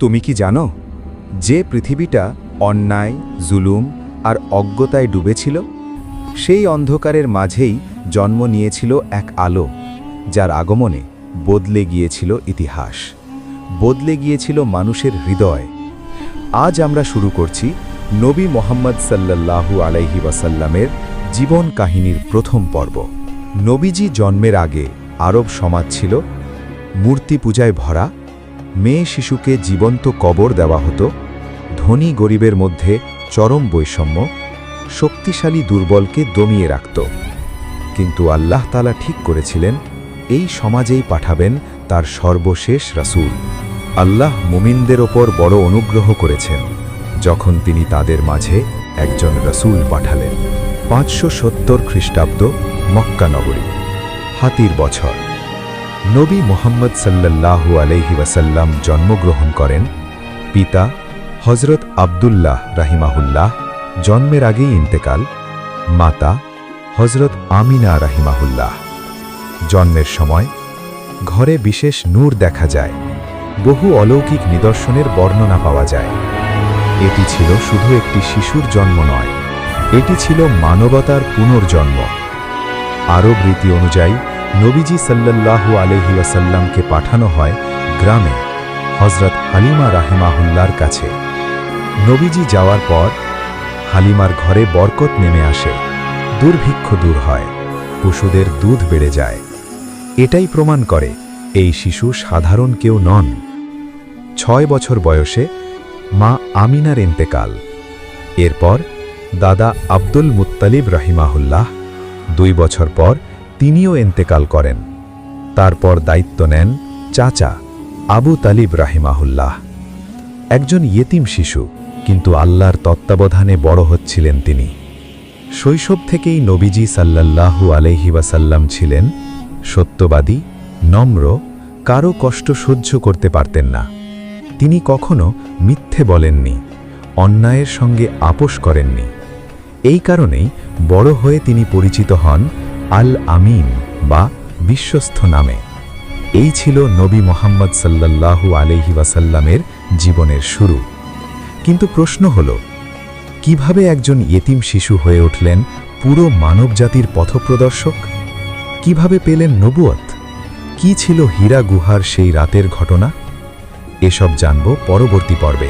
তুমি কি জানো, যে পৃথিবীটা অন্যায়, জুলুম আর অজ্ঞতায় ডুবেছিল? সেই অন্ধকারের মাঝেই জন্ম নিয়েছিল এক আলো, যার আগমনে বদলে গিয়েছিল ইতিহাস। বদলে গিয়েছিল মানুষের হৃদয়। আজ আমরা শুরু করছি নবী মোহাম্মদ সাল্লাল্লাহু আলাইহি ওয়াসাল্লামের জীবন কাহিনীর প্রথম পর্ব। নবীজি জন্মের আগে আরব সমাজ ছিল, মূর্তি পূজায় ভরা মেয়ে শিশুকে জীবন্ত কবর দেওয়া হতো, ধনী গরিবের মধ্যে চরম বৈষম্য, শক্তিশালী দুর্বলকে দমিয়ে রাখত। কিন্তু আল্লাহ তালা ঠিক করেছিলেন, এই সমাজেই পাঠাবেন তার সর্বশেষ রাসূল। আল্লাহ মুমিনদের ওপর বড় অনুগ্রহ করেছেন, যখন তিনি তাদের মাঝে একজন রসুল পাঠালেন। পাঁচশো সত্তর খ্রিস্টাব্দ মক্কানগরী হাতির বছর। নবী মোহাম্মদ সাল্লাল্লাহু আলহি ওয়াসাল্লাম জন্মগ্রহণ করেন পিতা হজরত আবদুল্লাহ রাহিমাহুল্লাহ জন্মের আগেই ইন্তেকাল, মাতা হজরত আমিনা রাহিমাহুল্লাহ। জন্মের সময় ঘরে বিশেষ নূর দেখা যায়, বহু অলৌকিক নিদর্শনের বর্ণনা পাওয়া যায়। এটি ছিল শুধু একটি শিশুর জন্ম নয়, এটি ছিল মানবতার পুনর্জন্ম। আরব রীতি অনুযায়ী নবীজি সাল্লাল্লাহু আলহি ওয়াসাল্লামকে পাঠানো হয় গ্রামে হজরত হালিমা রাহেমাহুল্লার কাছে। নবীজি যাওয়ার পর হালিমার ঘরে বরকত নেমে আসে, দুর্ভিক্ষ দূর হয়, পশুদের দুধ বেড়ে যায়। এটাই প্রমাণ করে এই শিশু সাধারণ কেউ নন। ছয় বছর বয়সে মা আমিনার ইন্তেকাল। এরপর দাদা আব্দুল মুত্তালিব রাহিমাহুল্লাহ দুই বছর পর তিনিও ইন্তেকাল করেন। তারপর দায়িত্ব নেন চাচা আবু তালিব রাহিমাহুল্লাহ। একজন ইয়েতিম শিশু, কিন্তু আল্লাহর তত্ত্বাবধানে বড় হচ্ছিলেন তিনি। শৈশব থেকেই নবীজি সাল্লাল্লাহু আলহি ওয়াসাল্লাম ছিলেন সত্যবাদী, নম্র, কারও কষ্ট সহ্য করতে পারতেন না। তিনি কখনো মিথ্যে বলেননি, অন্যায়ের সঙ্গে আপোষ করেননি। এই কারণেই বড় হয়ে তিনি পরিচিত হন আল আমিন বা বিশ্বস্ত নামে। এই ছিল নবী মোহাম্মদ সাল্লাল্লাহু আলহি ওয়াসাল্লামের জীবনের শুরু। কিন্তু প্রশ্ন হল, কীভাবে একজন ইয়েতিম শিশু হয়ে উঠলেন পুরো মানবজাতির পথপ্রদর্শক? কীভাবে পেলেন নবুয়ত? কি ছিল হীরা গুহার সেই রাতের ঘটনা? এসব জানব পরবর্তী পর্বে।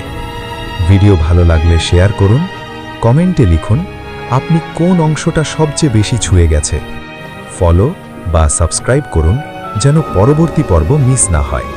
ভিডিও ভালো লাগলে শেয়ার করুন, কমেন্টে লিখুন, আপনি কোন অংশটা সবচেয়ে বেশি ছুঁয়ে গেছে? ফলো বা সাবস্ক্রাইব করুন যেন পরবর্তী পর্ব মিস না হয়।